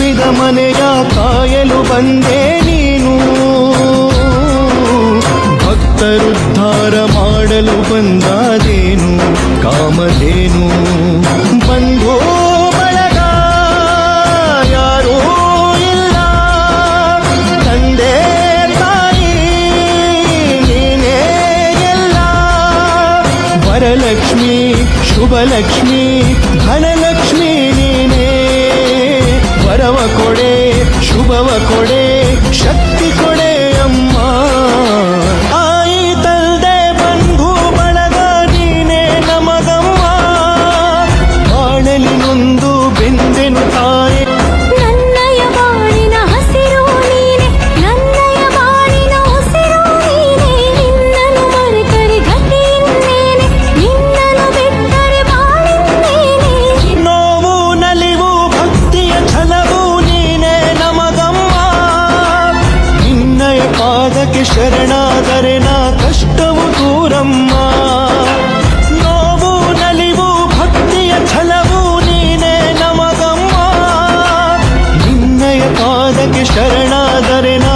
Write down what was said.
ತುಂಬಿದ ಮನೆಯ ಕಾಯಲು ಬಂದೆ ನೀನು. ಭಕ್ತರುದ್ಧಾರ ಮಾಡಲು ಬಂದಾದೇನು? ಕಾಮಧೇನು? ಬಂಧು ಬಳಗ ಯಾರೂ ಶುಭವ ಕೊಡೆ ಶರಣಾಗಿ ಶರಣಾದರೆ ನಾ ಕಷ್ಟವು ದೂರಮ್ಮ. ನೋವು, ನಲಿವು, ಭಕ್ತಿಯ ಛಲವು ನೀನೇ ನಮಗಮ್ಮ. ನಿನ್ನಯ ಪಾದಕ್ಕೆ ಶರಣಾದರೆ ನಾ